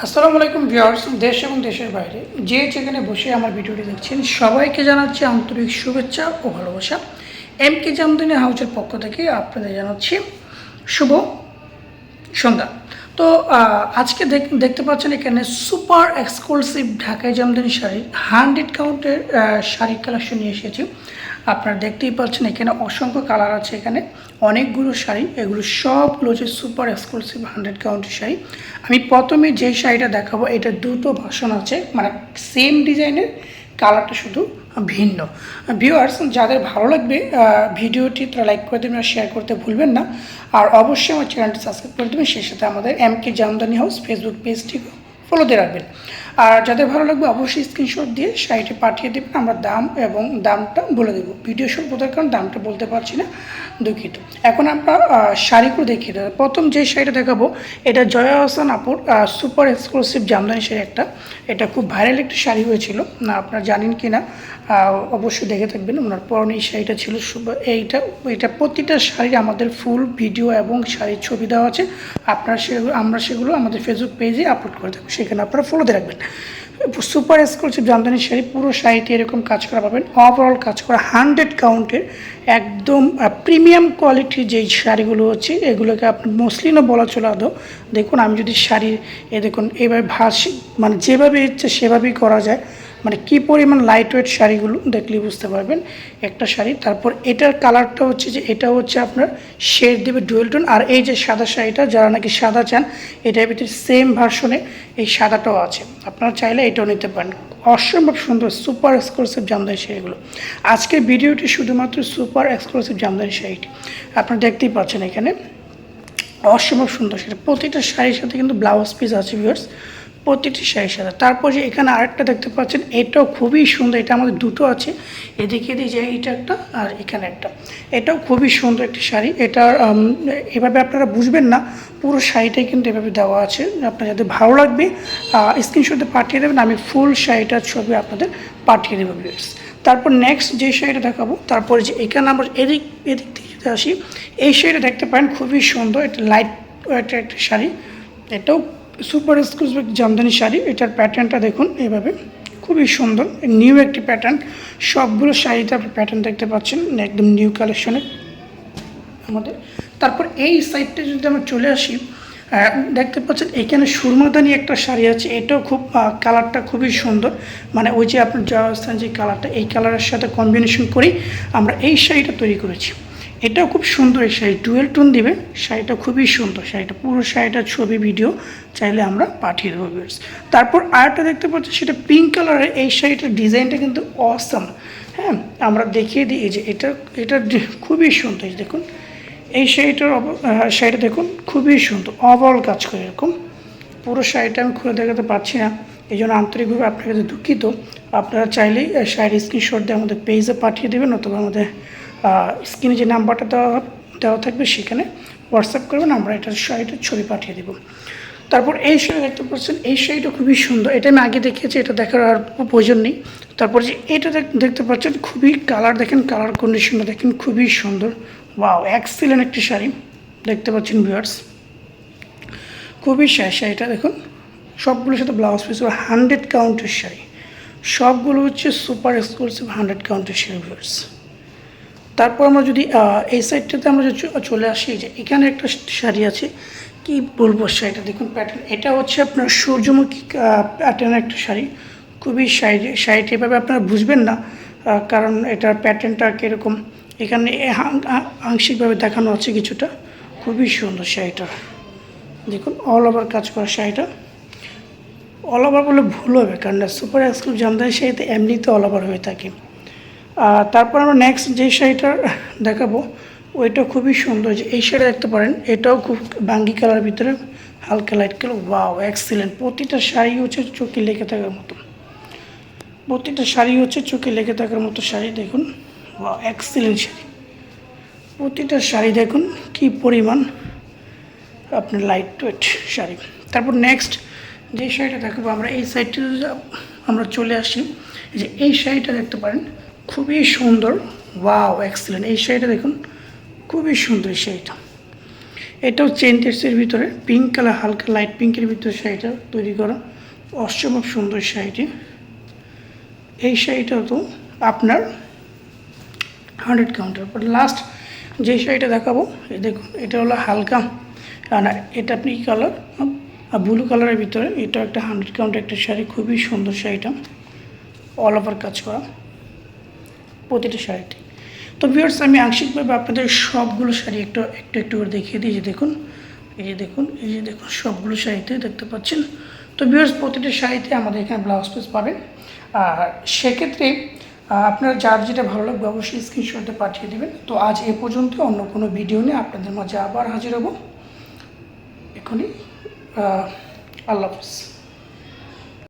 আসসালামু আলাইকুম ভিউয়ার্স, দেশ এবং দেশের বাইরে। যে যেখানে বসে আমার ভিডিওটি দেখছেন, সবাইকে জানাচ্ছি আন্তরিক শুভেচ্ছা ও ভালোবাসা। এম কে জামদিনী হাউসের পক্ষ থেকে আপনাদের জানাচ্ছি শুভ সন্ধ্যা। তো আজকে দেখ- দেখতে পাচ্ছেন এখানে সুপার এক্সক্লুসিভ ঢাকাই জামদানি শাড়ি, হান্ড্রেড কাউন্টের শাড়ি কালেকশন নিয়ে এসেছি। আপনারা দেখতেই পাচ্ছেন এখানে অসংখ্য কালার আছে এখানে, অনেকগুলো শাড়ি, এগুলো সবগুলো হচ্ছে সুপার এক্সক্লুসিভ হান্ড্রেড কাউন্টের শাড়ি। আমি প্রথমে যে শাড়িটা দেখাবো, এটা দুটো ভাষণ আছে মানে সেম ডিজাইনের কালারটা শুধু ভিন্ন। ভিউয়ার্স যাদের ভালো লাগবে ভিডিওটি তারা লাইক করে দেবেন আর শেয়ার করতে ভুলবেন না। আর অবশ্যই আমার চ্যানেলটি সাবস্ক্রাইব করে দেবেন। সেই সাথে আমাদের M K Jamdani House Facebook পেজটি ফলো দিয়ে রাখবেন। আর যাদের ভালো লাগবে অবশ্যই স্ক্রিনশট দিয়ে শাড়িটি পাঠিয়ে দেবেন। আমরা দাম এবং দামটা বলে দেবো। ভিডিও বোঝার কারণ দামটা বলতে পারছি না, দুঃখিত। এখন আমরা শাড়িগুলো দেখিয়ে দেবো প্রথম যে শাড়িটা দেখাবো, এটা জয়া হাসান আপুর সুপার এক্সক্লুসিভ জামদানি শাড়ি একটা। এটা খুব ভাইরাল একটা শাড়ি হয়েছিল। না, আপনারা জানেন কি না অবশ্যই দেখে থাকবেন। ওনার পরনে এই শাড়িটা ছিল এইটা, এটা প্রতিটা শাড়ির আমাদের ফুল ভিডিও এবং শাড়ির ছবি দেওয়া আছে। আপনারা সেগুলো, আমরা সেগুলো আমাদের ফেসবুক পেজে আপলোড করে দেবো সেখানে আপনারা ফলোতে রাখবেন। সুপার এক্সক্লুসিভ জামদানি শাড়ি, পুরো শাড়িতে এরকম কাজ করা পাবেন। ওভারঅল কাজ করা হান্ড্রেড কাউন্টের একদম প্রিমিয়াম কোয়ালিটির যেই শাড়িগুলো হচ্ছে, এগুলোকে আপনি মসলিনও বলা চলে আদৌ। দেখুন, আমি যদি শাড়ি, এ দেখুন এভাবে ভাস মানে যেভাবে ইচ্ছে সেভাবেই করা যায়। মানে কি পরিমাণ লাইট ওয়েট শাড়িগুলো দেখলেই বুঝতে পারবেন একটা শাড়ি। তারপর এটার কালারটা হচ্ছে যে এটা হচ্ছে আপনার শেড দেবে ডুয়েল টোন আর এই যে সাদা শাড়িটা, যারা নাকি সাদা চান, এটার ভিতরে সেম ভার্সনে এই সাদাটাও আছে। আপনারা চাইলে এটাও নিতে পারেন। অসম্ভব সুন্দর সুপার এক্সক্লুসিভ জামদানি শাড়িগুলো। আজকের ভিডিওটি শুধুমাত্র সুপার এক্সক্লুসিভ জামদানি শাড়িটি। আপনারা দেখতেই পাচ্ছেন এখানে। অসম্ভব সুন্দর সেটা প্রতিটা শাড়ির সাথে কিন্তু ব্লাউজ পিস আছে ভিউয়ার্স প্রতিটি শাড়ির সাথে তারপর যে এখানে আরেকটা দেখতে পাচ্ছেন এটাও খুবই সুন্দর এটা আমাদের দুটো আছে। এদিকে দিয়ে যে এইটা একটা আর এখানে একটা। এটাও খুবই সুন্দর একটি শাড়ি। উম, এভাবে আপনারা বুঝবেন না পুরো শাড়িটাই কিন্তু এভাবে দেওয়া আছে। আপনার যাদের ভালো লাগবে স্ক্রিনশটে পাঠিয়ে দেবেন আমি ফুল শাড়িটার ছবি আপনাদের পাঠিয়ে দেবো ভিউয়ার্স তারপর নেক্সট যে শাড়িটা দেখাবো তারপরে যে এখানে আমরা এদিক এদিক থেকে আসি এই শাড়িটা দেখতে পারেন খুবই সুন্দর এটা লাইট একটা শাড়ি এটাও সুপার এক্সক্লুসিভ জামদানি শাড়ি, এটার প্যাটার্নটা দেখুন এইভাবে। খুবই সুন্দর নিউ একটি প্যাটার্ন সবগুলো শাড়িতে আপনি প্যাটার্ন দেখতে পাচ্ছেন, একদম নিউ কালেকশনের আমাদের। তারপর এই সাইডটা যদি আমরা চলে আসি দেখতে পাচ্ছেন এখানে সুরমাদানি একটা শাড়ি আছে, এটাও খুব কালারটা খুবই সুন্দর। মানে ওই যে আপনার জয়াস্থান যে কালারটা এই কালারের সাথে কম্বিনেশন করেই আমরা এই শাড়িটা তৈরি করেছি। এটাও খুব সুন্দর, এই শাড়ি ডুয়েল টোন দিবে। শাড়িটা খুবই সুন্দর, শাড়িটা পুরো শাড়িটার ছবি, ভিডিও চাইলে আমরা পাঠিয়ে দেবো ভিউয়ার্স তারপর আরেকটা দেখতে পাচ্ছি, সেটা পিঙ্ক কালারের এই শাড়িটার ডিজাইনটা কিন্তু অসাম হ্যাঁ আমরা দেখিয়ে দিই যে এটা এটা খুবই সুন্দর দেখুন। এই শাড়িটার শাড়িটা দেখুন, খুবই সুন্দর অবল কাজ করে এরকম। পুরো শাড়িটা আমি খুলে দেখাতে পারছি না, এই জন্য আন্তরিকভাবে আপনার কাছে দুঃখিত। আপনারা চাইলেই শাড়ির স্ক্রিনশট দিয়ে আমাদের পেজে পাঠিয়ে দেবেন, অথবা আমাদের স্ক্রিনে যে নাম্বারটা দেওয়া দেওয়া থাকবে সেখানে হোয়াটসঅ্যাপ করবেন, আমরা এটার শাড়িটার ছবি পাঠিয়ে দেবো। তারপর এই শাড়ি দেখতে পাচ্ছেন, এই শাড়িটা খুবই সুন্দর। এটা আমি আগে দেখিয়েছি, এটা দেখার আর প্রয়োজন নেই। তারপর যে এটা দেখ- দেখতে পাচ্ছেন, খুবই কালার দেখেন, কালার কন্ডিশনটা দেখেন, খুবই সুন্দর। ওয়াও এক্সিলেন্ট একটি শাড়ি। দেখতে পাচ্ছেন ভিউয়ার্স খুবই শাড়ি শাড়িটা, দেখুন। সবগুলোর সাথে ব্লাউজ পিস হান্ড্রেড কাউন্টের শাড়ি। সবগুলো হচ্ছে সুপার এক্সক্লুসিভ হান্ড্রেড কাউন্টের শাড়ি ভিউয়ার্স তারপর আমরা যদি এই সাইডটাতে আমরা যদি চলে আসি যে এখানে একটা শাড়ি আছে, কি বলব শাড়িটা? দেখুন প্যাটার্ন এটা হচ্ছে আপনার সূর্যমুখী প্যাটার্নের একটা শাড়ি। খুবই শাড়ি, শাড়িটা এভাবে আপনারা বুঝবেন না কারণ এটার প্যাটার্নটা কীরকম। এখানে আংশিকভাবে দেখানো আছে কিছুটা। খুবই সুন্দর শাড়িটা। দেখুন অল ওভার কাজ করা শাড়িটা। অল ওভার বলে ভুল হবে, কারণ সুপার এক্সক্লুসিভ জামদানি শাড়িতে এমনিতে অল ওভার হয়ে থাকে। তারপর আমরা নেক্সট যে শাড়িটা দেখাবো, ওইটা খুবই সুন্দর যে এই শাড়ি দেখতে পারেন, এটাও খুব বাঙ্গি কালারের ভিতরে, হালকা লাইট কালার ওয়াও এক্সিলেন্ট প্রতিটা শাড়ি হচ্ছে চোখে লেগে থাকার মতো। প্রতিটা শাড়ি হচ্ছে চোখে লেগে থাকার মতো শাড়ি, দেখুন ওয়াও এক্সিলেন্ট শাড়ি। প্রতিটা শাড়ি দেখুন, কি পরিমাণ আপনার লাইট ওয়েট শাড়ি। তারপর নেক্সট যে শাড়িটা দেখাবো, আমরা এই সাইডটা আমরা চলে আসি। যে এই শাড়িটা দেখতে পারেন খুবই সুন্দর। ওয়াও এক্সিলেন্ট এই শাড়িটা দেখুন খুবই সুন্দর এই শাড়িটা। এটাও চেন টেক্সের ভিতরে পিঙ্ক কালার হালকা লাইট পিঙ্কের ভিতরে শাড়িটা তৈরি করা। অসম্ভব সুন্দর শাড়িটি। এই শাড়িটা তো আপনার হান্ড্রেড কাউন্টার পর লাস্ট যে শাড়িটা দেখাবো দেখুন এটা হলো হালকা না, এটা আপনি কি কালার ব্লু কালারের ভিতরে এটা একটা হান্ড্রেড কাউন্টার একটা শাড়ি। খুবই সুন্দর শাড়িটা। অল ওভার কাজ করা। প্রতিটা শাড়িতে। তো ভিউয়ার্স আমি আংশিকভাবে আপনাদের সবগুলো শাড়ি একটু একটু একটু করে দেখিয়ে দিই যে দেখুন, এই যে দেখুন, এই যে দেখুন, সবগুলো শাড়িতে দেখতে পাচ্ছেন। তো ভিউয়ার্স প্রতিটা শাড়িতে আমাদের এখানে ব্লাউজ পিস পাবেন। আর সেক্ষেত্রে আপনারা যার যেটা ভালো লাগবে অবশ্যই স্ক্রিনশটে পাঠিয়ে দেবেন। তো আজ এ পর্যন্ত অন্য কোনো ভিডিও নিয়ে আপনাদের মাঝে আবার হাজির হব। এখনই আল্লাহ হাফিজ।